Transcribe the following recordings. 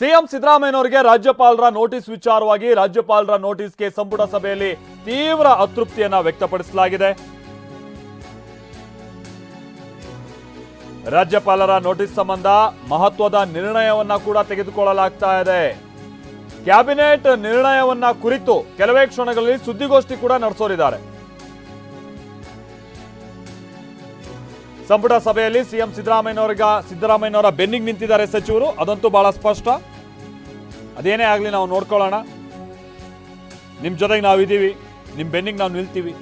CM ಸಿದ್ದರಾಮಯ್ಯನವರಿಗೆ ರಾಜ್ಯಪಾಲರ notice ವಿಚಾರವಾಗಿ ರಾಜ್ಯಪಾಲರ ನೋಟಿಸ್ಗೆ ಸಂಪುಟ ಸಭೆಯಲ್ಲಿ ತೀವ್ರ ಅತೃಪ್ತಿಯನ್ನ ವ್ಯಕ್ತಪಡಿಸಲಾಗಿದೆ. ರಾಜ್ಯಪಾಲರ ನೋಟಿಸ್ ಸಂಬಂಧ ಮಹತ್ವದ ನಿರ್ಣಯವನ್ನ ಕೂಡ ತೆಗೆದುಕೊಳ್ಳಲಾಗ್ತಾ ಇದೆ. ಕ್ಯಾಬಿನೆಟ್ ನಿರ್ಣಯವನ್ನ ಕುರಿತು ಕೆಲವೇ ಕ್ಷಣಗಳಲ್ಲಿ ಸುದ್ದಿಗೋಷ್ಠಿ ಕೂಡ ನಡೆಸೋರಿದ್ದಾರೆ. ಸಂಪುಟ ಸಭೆಯಲ್ಲಿ ಸಿಎಂ ಸಿದ್ದರಾಮಯ್ಯನವರಿಗ ಸಿದ್ದರಾಮಯ್ಯನವರ ಬೆನ್ನಿಗೆ ನಿಂತಿದ್ದಾರೆ ಸಚಿವರು. ಅದಂತೂ ಬಹಳ ಸ್ಪಷ್ಟ. ಅದೇನೇ ಆಗಲಿ ನಾವು ನೋಡ್ಕೊಳ್ಳೋಣ. ನಿಮ್ಮ ಜೊತೆಗೆ ನಾವಿದ್ದೀವಿ ನಿಮ್ಮ ಬೆನ್ನಿಗೆ ನಾವು ನಿಲ್ತೀವಿ.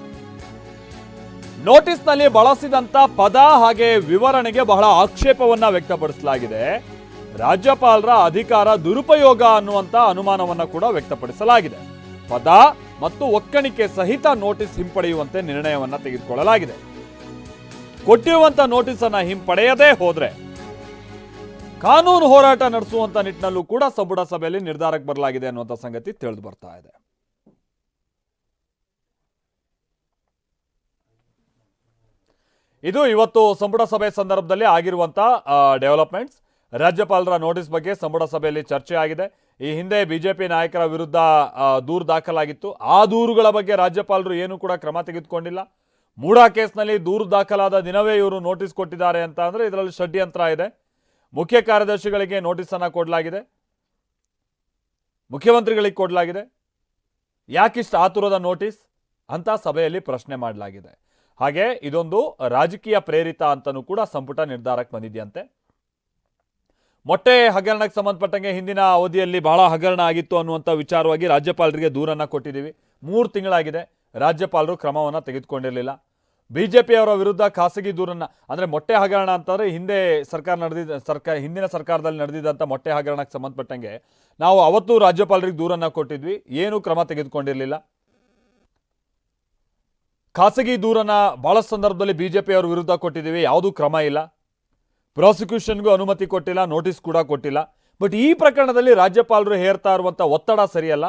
ನೋಟಿಸ್ನಲ್ಲಿ ಬಳಸಿದಂಥ ಪದ ಹಾಗೆ ವಿವರಣೆಗೆ ಬಹಳ ಆಕ್ಷೇಪವನ್ನು ವ್ಯಕ್ತಪಡಿಸಲಾಗಿದೆ. ರಾಜ್ಯಪಾಲರ ಅಧಿಕಾರ ದುರುಪಯೋಗ ಅನ್ನುವಂಥ ಅನುಮಾನವನ್ನು ಕೂಡ ವ್ಯಕ್ತಪಡಿಸಲಾಗಿದೆ. ಪದ ಮತ್ತು ಒಕ್ಕಣಿಕೆ ಸಹಿತ ನೋಟಿಸ್ ಹಿಂಪಡೆಯುವಂತೆ ನಿರ್ಣಯವನ್ನು ತೆಗೆದುಕೊಳ್ಳಲಾಗಿದೆ. ಕೊಟ್ಟಿರುವಂಥ ನೋಟಿಸನ್ನು ಹಿಂಪಡೆಯದೇ ಹೋದ್ರೆ ಕಾನೂನು ಹೋರಾಟ ನಡೆಸುವಂತ ನಿಟ್ಟಿನಲ್ಲೂ ಕೂಡ ಸಂಪುಟ ಸಭೆಯಲ್ಲಿ ನಿರ್ಧಾರಕ್ಕೆ ಬರಲಾಗಿದೆ ಅನ್ನುವಂಥ ಸಂಗತಿ ತಿಳಿದು ಬರ್ತಾ ಇದೆ. ಇದು ಇವತ್ತು ಸಂಪುಟ ಸಭೆ ಸಂದರ್ಭದಲ್ಲಿ ಆಗಿರುವಂತ ಡೆವಲಪ್ಮೆಂಟ್ಸ್ ರಾಜ್ಯಪಾಲರ ನೋಟಿಸ್ ಬಗ್ಗೆ ಸಂಪುಟ ಸಭೆಯಲ್ಲಿ ಚರ್ಚೆ ಆಗಿದೆ. ಈ ಹಿಂದೆ ಬಿಜೆಪಿ ನಾಯಕರ ವಿರುದ್ಧ ದೂರು ದಾಖಲಾಗಿತ್ತು. ಆ ದೂರುಗಳ ಬಗ್ಗೆ ರಾಜ್ಯಪಾಲರು ಏನು ಕೂಡ ಕ್ರಮ ತೆಗೆದುಕೊಂಡಿಲ್ಲ. ಮೂಡಾ ಕೇಸ್ನಲ್ಲಿ ದೂರು ದಾಖಲಾದ ದಿನವೇ ಇವರು ನೋಟಿಸ್ ಕೊಟ್ಟಿದ್ದಾರೆ ಅಂತ ಇದರಲ್ಲಿ ಷಡ್ಯಂತ್ರ ಇದೆ. ಮುಖ್ಯ ಕಾರ್ಯದರ್ಶಿಗಳಿಗೆ ನೋಟಿಸ್ ಅನ್ನ ಕೊಡಲಾಗಿದೆ. ಮುಖ್ಯಮಂತ್ರಿಗಳಿಗೆ ಕೊಡಲಾಗಿದೆ. ಯಾಕಿಷ್ಟು ಆತುರದ ನೋಟಿಸ್ ಅಂತ ಸಭೆಯಲ್ಲಿ ಪ್ರಶ್ನೆ ಮಾಡಲಾಗಿದೆ. ಹಾಗೆ ಇದೊಂದು ರಾಜಕೀಯ ಪ್ರೇರಿತ ಅಂತಲೂ ಕೂಡ ಸಂಪುಟ ನಿರ್ಧಾರಕ್ಕೆ ಬಂದಿದೆಯಂತೆ. ಮೊಟ್ಟೆ ಹಗರಣಕ್ಕೆ ಸಂಬಂಧಪಟ್ಟಂಗೆ ಹಿಂದಿನ ಅವಧಿಯಲ್ಲಿ ಬಹಳ ಹಗರಣ ಆಗಿತ್ತು ಅನ್ನುವಂಥ ವಿಚಾರವಾಗಿ ರಾಜ್ಯಪಾಲರಿಗೆ ದೂರನ್ನು ಕೊಟ್ಟಿದ್ದೀವಿ. ಮೂರು ತಿಂಗಳಾಗಿದೆ. ರಾಜ್ಯಪಾಲರು ಕ್ರಮವನ್ನು ತೆಗೆದುಕೊಂಡಿರಲಿಲ್ಲ. ಬಿಜೆಪಿಯವರ ವಿರುದ್ಧ ಖಾಸಗಿ ದೂರನ್ನ, ಅಂದ್ರೆ ಮೊಟ್ಟೆ ಹಗರಣ ಅಂತಂದರೆ ಹಿಂದೆ ಸರ್ಕಾರ ನಡೆದಿದ್ದ, ಸರ್ಕಾರ, ಹಿಂದಿನ ಸರ್ಕಾರದಲ್ಲಿ ನಡೆದಿದ್ದಂಥ ಮೊಟ್ಟೆ ಹಗರಣಕ್ಕೆ ಸಂಬಂಧಪಟ್ಟಂಗೆ ನಾವು ಅವತ್ತು ರಾಜ್ಯಪಾಲರಿಗೆ ದೂರನ್ನ ಕೊಟ್ಟಿದ್ವಿ. ಏನು ಕ್ರಮ ತೆಗೆದುಕೊಂಡಿರಲಿಲ್ಲ. ಖಾಸಗಿ ದೂರನ್ನ ಭಾಳ ಸಂದರ್ಭದಲ್ಲಿ ಬಿಜೆಪಿಯವರ ವಿರುದ್ಧ ಕೊಟ್ಟಿದ್ದೀವಿ. ಯಾವುದೂ ಕ್ರಮ ಇಲ್ಲ. ಪ್ರಾಸಿಕ್ಯೂಷನ್ಗೂ ಅನುಮತಿ ಕೊಟ್ಟಿಲ್ಲ, ನೋಟಿಸ್ ಕೂಡ ಕೊಟ್ಟಿಲ್ಲ. ಬಟ್ ಈ ಪ್ರಕರಣದಲ್ಲಿ ರಾಜ್ಯಪಾಲರು ಹೇರ್ತಾ ಇರುವಂಥ ಒತ್ತಡ ಸರಿಯಲ್ಲ.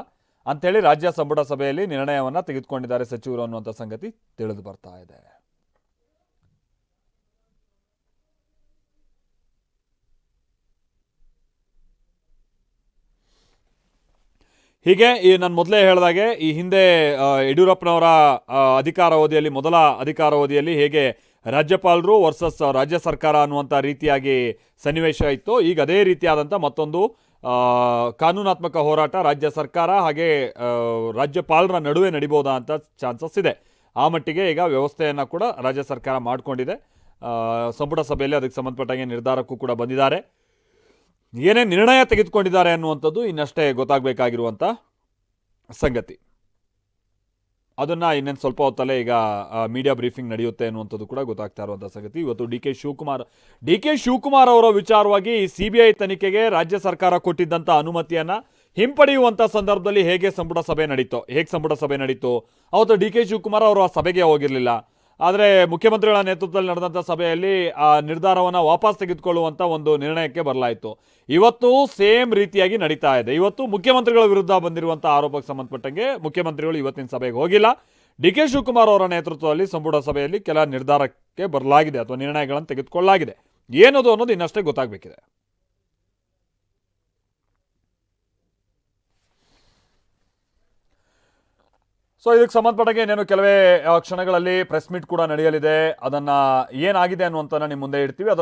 ಅಂತೇಳಿ ರಾಜ್ಯ ಸಂಪುಟ ಸಭೆಯಲ್ಲಿ ನಿರ್ಣಯವನ್ನ ತೆಗೆದುಕೊಂಡಿದ್ದಾರೆ ಸಚಿವರು ಅನ್ನುವಂಥ ಸಂಗತಿ ತಿಳಿದು ಬರ್ತಾ ಇದೆ. ಹೀಗೆ ಈ ನಾನು ಮೊದಲೇ ಹೇಳಿದಾಗೆ ಈ ಹಿಂದೆ ಯಡಿಯೂರಪ್ಪನವರ ಅಧಿಕಾರಾವಧಿಯಲ್ಲಿ ಮೊದಲ ಅಧಿಕಾರಾವಧಿಯಲ್ಲಿ ಹೇಗೆ ರಾಜ್ಯಪಾಲರು ವರ್ಸಸ್ ರಾಜ್ಯ ಸರ್ಕಾರ ಅನ್ನುವಂಥ ರೀತಿಯಾಗಿ ಸನ್ನಿವೇಶ ಇತ್ತು, ಈಗ ಅದೇ ರೀತಿಯಾದಂಥ ಮತ್ತೊಂದು ಕಾನೂನಾತ್ಮಕ ಹೋರಾಟ ರಾಜ್ಯ ಸರ್ಕಾರ ಹಾಗೆ ರಾಜ್ಯಪಾಲರ ನಡುವೆ ನಡಿಬೋದಾ ಅಂತ ಚಾನ್ಸಸ್ ಇದೆ. ಆ ಮಟ್ಟಿಗೆ ಈಗ ವ್ಯವಸ್ಥೆಯನ್ನು ಕೂಡ ರಾಜ್ಯ ಸರ್ಕಾರ ಮಾಡಿಕೊಂಡಿದೆ. ಸಂಪುಟ ಸಭೆಯಲ್ಲಿ ಅದಕ್ಕೆ ಸಂಬಂಧಪಟ್ಟಂಗೆ ನಿರ್ಧಾರಕ್ಕೂ ಕೂಡ ಬಂದಿದ್ದಾರೆ. ಏನೇ ನಿರ್ಣಯ ತೆಗೆದುಕೊಂಡಿದ್ದಾರೆ ಅನ್ನುವಂಥದ್ದು ಇನ್ನಷ್ಟೇ ಗೊತ್ತಾಗಬೇಕಾಗಿರುವಂಥ ಸಂಗತಿ. ಅದನ್ನ ಇನ್ನೊಂದು ಸ್ವಲ್ಪ ಹೊತ್ತಲ್ಲೇ ಈಗ ಮೀಡಿಯಾ ಬ್ರೀಫಿಂಗ್ ನಡೆಯುತ್ತೆ ಅನ್ನುವಂಥದ್ದು ಕೂಡ ಗೊತ್ತಾಗ್ತಾ ಇರುವಂಥ ಸಂಗತಿ. ಇವತ್ತು D K Shivakumar, D K Shivakumar ಅವರ ವಿಚಾರವಾಗಿ ಸಿ ಬಿ ಐ ತನಿಖೆಗೆ ರಾಜ್ಯ ಸರ್ಕಾರ ಕೊಟ್ಟಿದ್ದಂಥ ಅನುಮತಿಯನ್ನ ಹಿಂಪಡೆಯುವಂಥ ಸಂದರ್ಭದಲ್ಲಿ ಹೇಗೆ ಸಂಪುಟ ಸಭೆ ನಡೀತೋ, ಹೇಗೆ ಸಂಪುಟ ಸಭೆ ನಡೀತು, ಅವತ್ತು ಡಿ ಕೆ ಶಿವಕುಮಾರ್ ಅವರು ಆ ಸಭೆಗೆ ಹೋಗಿರಲಿಲ್ಲ. ಆದರೆ ಮುಖ್ಯಮಂತ್ರಿಗಳ ನೇತೃತ್ವದಲ್ಲಿ ನಡೆದಂಥ ಸಭೆಯಲ್ಲಿ ಆ ನಿರ್ಧಾರವನ್ನು ವಾಪಸ್ ತೆಗೆದುಕೊಳ್ಳುವಂಥ ಒಂದು ನಿರ್ಣಯಕ್ಕೆ ಬರಲಾಯಿತು. ಇವತ್ತು ಸೇಮ್ ರೀತಿಯಾಗಿ ನಡೀತಾ ಇದೆ. ಇವತ್ತು ಮುಖ್ಯಮಂತ್ರಿಗಳ ವಿರುದ್ಧ ಬಂದಿರುವಂಥ ಆರೋಪಕ್ಕೆ ಸಂಬಂಧಪಟ್ಟಂಗೆ ಮುಖ್ಯಮಂತ್ರಿಗಳು ಇವತ್ತಿನ ಸಭೆಗೆ ಹೋಗಿಲ್ಲ. ಡಿ ಕೆ ಶಿವಕುಮಾರ್ ಅವರ ನೇತೃತ್ವದಲ್ಲಿ ಸಂಪುಟ ಸಭೆಯಲ್ಲಿ ಕೆಲ ನಿರ್ಧಾರಕ್ಕೆ ಬರಲಾಗಿದೆ ಅಥವಾ ನಿರ್ಣಯಗಳನ್ನು ತೆಗೆದುಕೊಳ್ಳಲಾಗಿದೆ. ಏನದು ಅನ್ನೋದು ಇನ್ನಷ್ಟೇ ಗೊತ್ತಾಗಬೇಕಿದೆ. ಸೊ ಇದಕ್ಕೆ ಸಂಬಂಧಪಟ್ಟಂಗೆ ಇನ್ನೇನು ಕೆಲವೇ ಕ್ಷಣಗಳಲ್ಲಿ ಪ್ರೆಸ್ ಮೀಟ್ ಕೂಡ ನಡೆಯಲಿದೆ. ಅದನ್ನ ಏನಾಗಿದೆ ಅನ್ನುವಂಥ ನಿಮ್ಮ ಮುಂದೆ ಇಡ್ತೀವಿ. ಅದರ